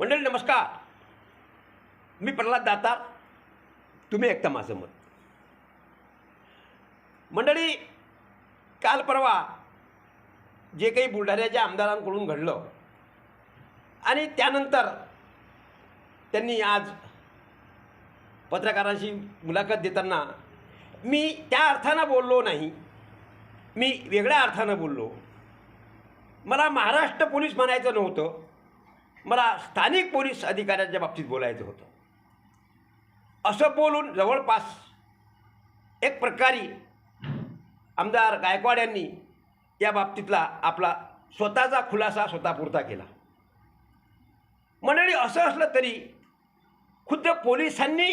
मंडळी नमस्कार. मी प्रल्हाद दातार तुम्ही ऐकता माझं मत. मंडळी काल परवा जे काही बुलढाण्याच्या आमदारांकडून घडलं आणि त्यानंतर त्यांनी आज पत्रकारांशी मुलाखत देताना मी त्या अर्थानं बोललो नाही. मी वेगळ्या अर्थानं बोललो. मला महाराष्ट्र पोलीस म्हणायचं नव्हतं. मला स्थानिक पोलीस अधिकाऱ्यांच्या बाबतीत बोलायचं होतं. असं बोलून जवळपास एक प्रकारे आमदार गायकवाड यांनी या बाबतीतला आपला स्वतःचा खुलासा स्वतःपुरता केला. मंडळी असं असलं तरी खुद्द पोलिसांनी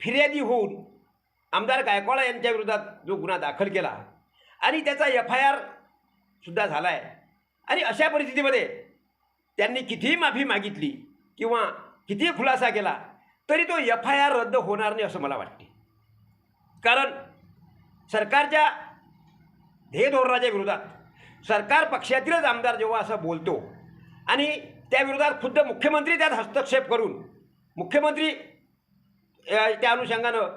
फिर्यादी होऊन आमदार गायकवाड यांच्या विरोधात जो गुन्हा दाखल केला आणि त्याचा एफ आय आरसुद्धा झाला आहे आणि अशा परिस्थितीमध्ये त्यांनी कितीही माफी मागितली किंवा कितीही खुलासा केला तरी तो एफ आय आर रद्द होणार नाही असं मला वाटते. कारण सरकारच्या ध्येयधोरणाच्या विरोधात सरकार पक्षातीलच आमदार जेव्हा असं बोलतो आणि त्या विरोधात खुद्द मुख्यमंत्री त्यात हस्तक्षेप करून मुख्यमंत्री त्या अनुषंगानं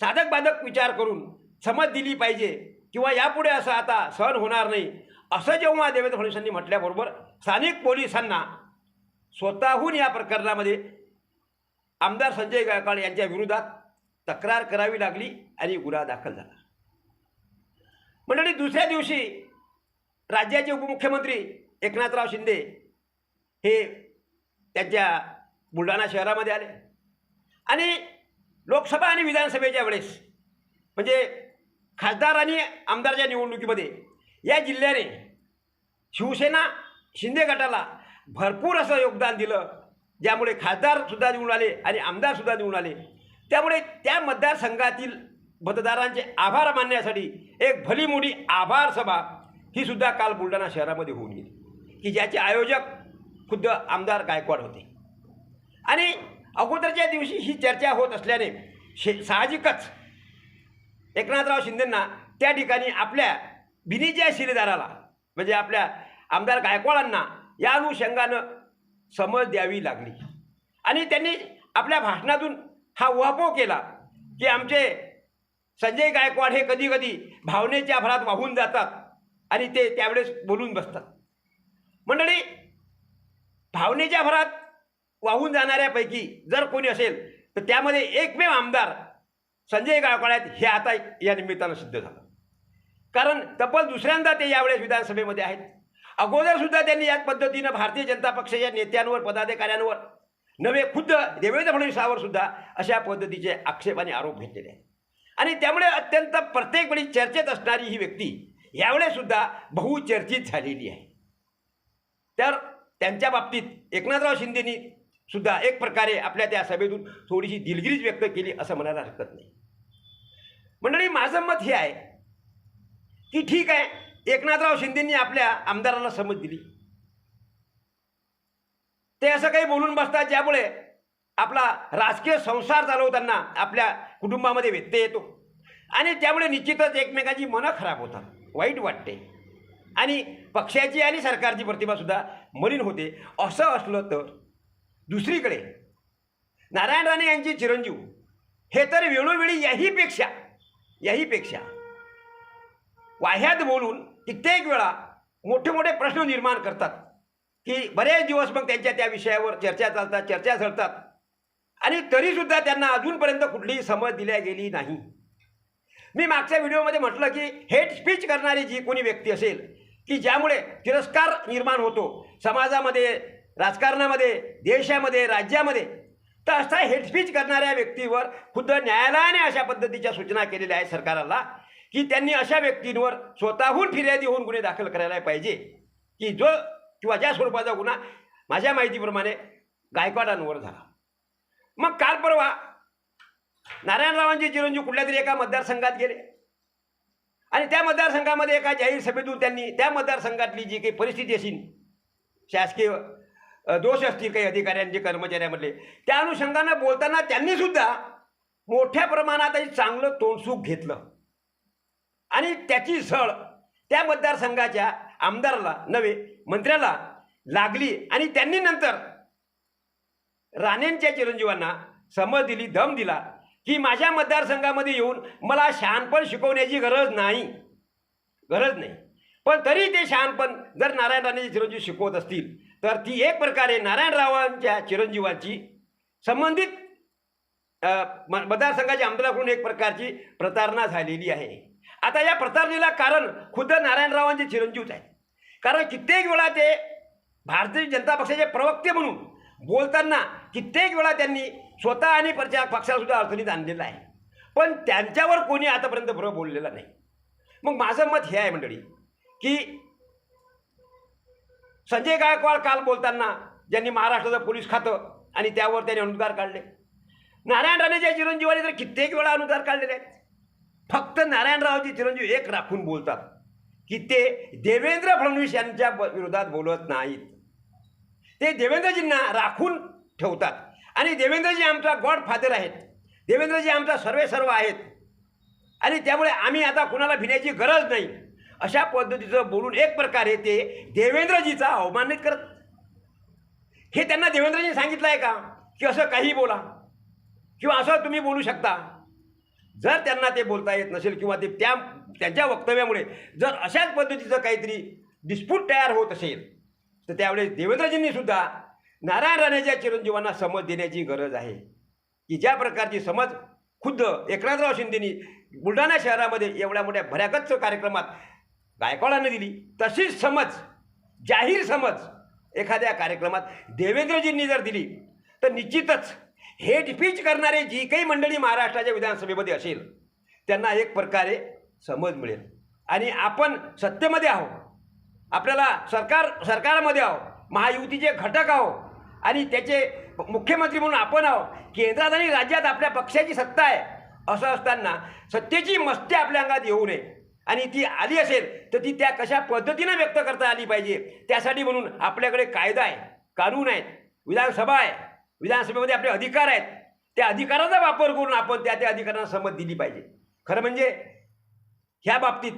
साधक बाधक विचार करून समज दिली पाहिजे किंवा यापुढे असं आता सहन होणार नाही असं जेव्हा देवेंद्र फडणवीसांनी म्हटल्याबरोबर स्थानिक पोलिसांना स्वतःहून या प्रकरणामध्ये आमदार संजय गायकवाड यांच्या विरोधात तक्रार करावी लागली आणि गुन्हा दाखल झाला. मंडळी दुसऱ्या दिवशी राज्याचे उपमुख्यमंत्री एकनाथराव शिंदे हे त्यांच्या बुलढाणा शहरामध्ये आले. आणि लोकसभा आणि विधानसभेच्या वेळेस म्हणजे खासदार आणि आमदारच्या निवडणुकीमध्ये या जिल्ह्याने शिवसेना शिंदे गटाला भरपूर असं योगदान दिलं. ज्यामुळे खासदारसुद्धा निवडून आले आणि आमदारसुद्धा निवडून आले. त्यामुळे त्या मतदारसंघातील मतदारांचे आभार मानण्यासाठी एक भली मोठी आभार सभा ही सुद्धा काल बुलढाणा शहरामध्ये होऊन गेली. की ज्याचे आयोजक खुद्द आमदार गायकवाड होते. आणि अगोदरच्या दिवशी ही चर्चा होत असल्याने शे साहजिकच एकनाथराव शिंदेंना त्या ठिकाणी आपल्या भिनीच्या शिलेदाराला म्हणजे आपल्या आमदार गायकवाडांना या अनुषंगानं समज द्यावी लागली. आणि त्यांनी आपल्या भाषणातून हा उहापोह केला की आमचे संजय गायकवाड हे कधी कधी भावनेच्या भरात वाहून जातात आणि ते त्यावेळेस बोलून बसतात. मंडळी भावनेच्या भरात वाहून जाणाऱ्यापैकी जर कोणी असेल तर त्यामध्ये एकमेव आमदार संजय गायकवाड आहेत हे आता या निमित्तानं सिद्ध झालं. कारण तब्बल दुसऱ्यांदा ते यावेळेस विधानसभेमध्ये आहेत. अगोदरसुद्धा त्यांनी याच पद्धतीनं भारतीय जनता पक्षाच्या नेत्यांवर पदाधिकाऱ्यांवर नवे खुद्द देवेंद्र फडणवीसावर सुद्धा अशा पद्धतीचे आक्षेप आणि आरोप घेतलेले आहेत. आणि त्यामुळे अत्यंत प्रत्येक वेळी चर्चेत असणारी ही व्यक्ती यावेळेसुद्धा बहुचर्चित झालेली आहे. तर त्यांच्या बाबतीत एकनाथराव शिंदेनी सुद्धा एक प्रकारे आपल्या त्या सभेतून थोडीशी दिलगिरीच व्यक्त केली असं म्हणायला हरकत नाही. मंडळी माझं मत हे आहे की ठीक आहे एकनाथराव शिंदेंनी आपल्या आमदाराला समज दिली. ते असं काही बोलून बसतात ज्यामुळे आपला राजकीय संसार चालवताना आपल्या कुटुंबामध्ये व्यत्यय येतो. आणि त्यामुळे निश्चितच एकमेकांची मनं खराब होतात वाईट वाटते. आणि पक्षाची आणि सरकारची प्रतिभासुद्धा मलिन होते. असं असलं तर दुसरीकडे नारायण राणे यांचे चिरंजीव हे तर वेळोवेळी याहीपेक्षा याहीपेक्षा वाह्यात बोलून कित्येक वेळा मोठे मोठे प्रश्न निर्माण करतात की बरेच दिवस मग त्यांच्या त्या विषयावर चर्चा चालतात चर्चा झडतात आणि तरीसुद्धा त्यांना अजूनपर्यंत कुठलीही समज दिल्या गेली नाही. मी मागच्या व्हिडिओमध्ये म्हटलं की हेट स्पीच करणारी जी कोणी व्यक्ती असेल की ज्यामुळे तिरस्कार निर्माण होतो समाजामध्ये राजकारणामध्ये देशामध्ये राज्यामध्ये तर असा हेट स्पीच करणाऱ्या व्यक्तीवर खुद्द न्यायालयाने अशा पद्धतीच्या सूचना केलेल्या आहेत सरकारला. की त्यांनी अशा व्यक्तींवर स्वतःहून फिर्यादी होऊन गुन्हे दाखल करायला पाहिजे. की जो किंवा ज्या स्वरूपाचा गुन्हा माझ्या माहितीप्रमाणे गायकवाडांवर झाला. मग काल परवा नारायणरावांचे चिरंजीव कुठल्या तरी एका मतदारसंघात गेले. आणि त्या मतदारसंघामध्ये एका जाहीर सभेतून त्यांनी त्या मतदारसंघातली जी काही परिस्थिती असेल शासकीय दोष असतील काही अधिकाऱ्यांचे कर्मचाऱ्यामधले त्या अनुषंगानं बोलताना त्यांनीसुद्धा मोठ्या प्रमाणात चांगलं तोंडसूक घेतलं. आणि त्याची झळ त्या मतदारसंघाच्या आमदाराला नव्हे मंत्र्याला लागली आणि त्यांनी नंतर राणेंच्या चिरंजीवांना समज दिली दम दिला की माझ्या मतदारसंघामध्ये येऊन मला शहाणपण शिकवण्याची गरज नाही. गरज नाही. पण तरी ते शहाणपण जर नारायण राणेचे चिरंजीव शिकवत असतील तर ती एक प्रकारे नारायणरावांच्या चिरंजीवांची संबंधित म- मतदारसंघाच्या आमदाराकडून एक प्रकारची प्रतारणा झालेली आहे. आता या प्रतारणेला कारण खुद्द नारायणरावांचे चिरंजीवच आहे कारण कित्येक वेळा ते भारतीय जनता पक्षाचे प्रवक्ते म्हणून बोलताना कित्येक वेळा त्यांनी स्वतः आणि प्रचा पक्षालासुद्धा अडचणीत आणलेलं आहे. पण त्यांच्यावर कोणी आतापर्यंत बरोबर बोललेलं नाही. मग माझं मत हे आहे मंडळी की संजय गायकवाड काल बोलताना ज्यांनी महाराष्ट्राचं पोलीस खातं आणि त्यावर त्यांनी अनुदार काढले. नारायण राणेच्या चिरंजीवाने तर कित्येक वेळा अनुदार काढलेले आहेत. फक्त नारायणरावजी चिरंजीव एक राखून बोलतात की ते देवेंद्र फडणवीस यांच्या विरोधात बोलत नाहीत. ते देवेंद्रजींना राखून ठेवतात. आणि देवेंद्रजी आमचा गॉड फादर आहेत. देवेंद्रजी आमचा सर्वे सर्व आहेत. आणि त्यामुळे आम्ही आता कुणाला भिण्याची गरज नाही. अशा पद्धतीचं बोलून एक प्रकारे ते देवेंद्रजीचा अवमानित करत. हे त्यांना देवेंद्रजीने सांगितलं आहे का? की असं काही बोला. किंवा असं तुम्ही बोलू शकता. जर त्यांना ते बोलता येत नसेल किंवा ते त्या त्यांच्या वक्तव्यामुळे जर अशाच पद्धतीचं काहीतरी डिस्प्यूट तयार होत असेल तर त्यावेळेस देवेंद्रजींनी सुद्धा नारायण राणेच्या चिरंजीवांना समज देण्याची गरज आहे. की ज्या प्रकारची समज खुद्द एकनाथराव शिंदेनी बुलढाणा शहरामध्ये एवढ्या मोठ्या भऱ्याकच्च कार्यक्रमात गायकवाडानं दिली तशीच समज जाहीर समज एखाद्या कार्यक्रमात देवेंद्रजींनी जर दिली तर निश्चितच हे डिफीच करणारे जी काही मंडळी महाराष्ट्राच्या विधानसभेमध्ये असेल त्यांना एक प्रकारे समज मिळेल. आणि आपण सत्तेमध्ये आहो आपल्याला सरकार सरकारमध्ये आहो महायुतीचे घटक आहो आणि त्याचे मुख्यमंत्री म्हणून आपण आहो केंद्रात आणि राज्यात आपल्या पक्षाची सत्ता आहे. असं असताना सत्तेची मस्ती आपल्या अंगात येऊ नये. आणि ती आली असेल तर ती त्या कशा पद्धतीनं व्यक्त करता आली पाहिजे? त्यासाठी म्हणून आपल्याकडे कायदा आहे कानून आहेत विधानसभा आहे. विधानसभेमध्ये आपले अधिकार आहेत. त्या अधिकाराचा वापर करून आपण त्या त्या अधिकारांना संमत दिली पाहिजे. खरं म्हणजे ह्या बाबतीत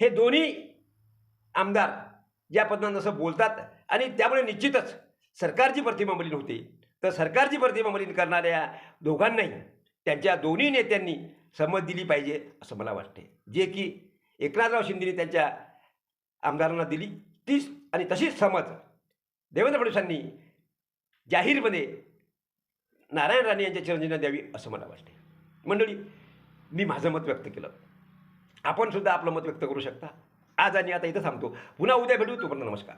हे दोन्ही आमदार ज्या पद्धतीनं असं बोलतात आणि त्यामुळे निश्चितच सरकारची प्रतिमा मलिन होते. तर सरकारची प्रतिमा मलिन करणाऱ्या दोघांनाही त्यांच्या दोन्ही नेत्यांनी संमत दिली पाहिजे असं मला वाटते जे की एकनाथराव शिंदेने त्यांच्या आमदारांना दिली. तीच आणि तशीच समज देवेंद्र फडणवीसांनी जाहीरपणे नारायण राणे यांच्या चिरंजना द्यावी असं मला वाटते मंडळी मी माझं मत व्यक्त केलं. आपण सुद्धा आपलं मत व्यक्त करू शकता. आज आणि आता इथं थांबतो. पुन्हा उद्या भेटू. तोपर्यंत नमस्कार.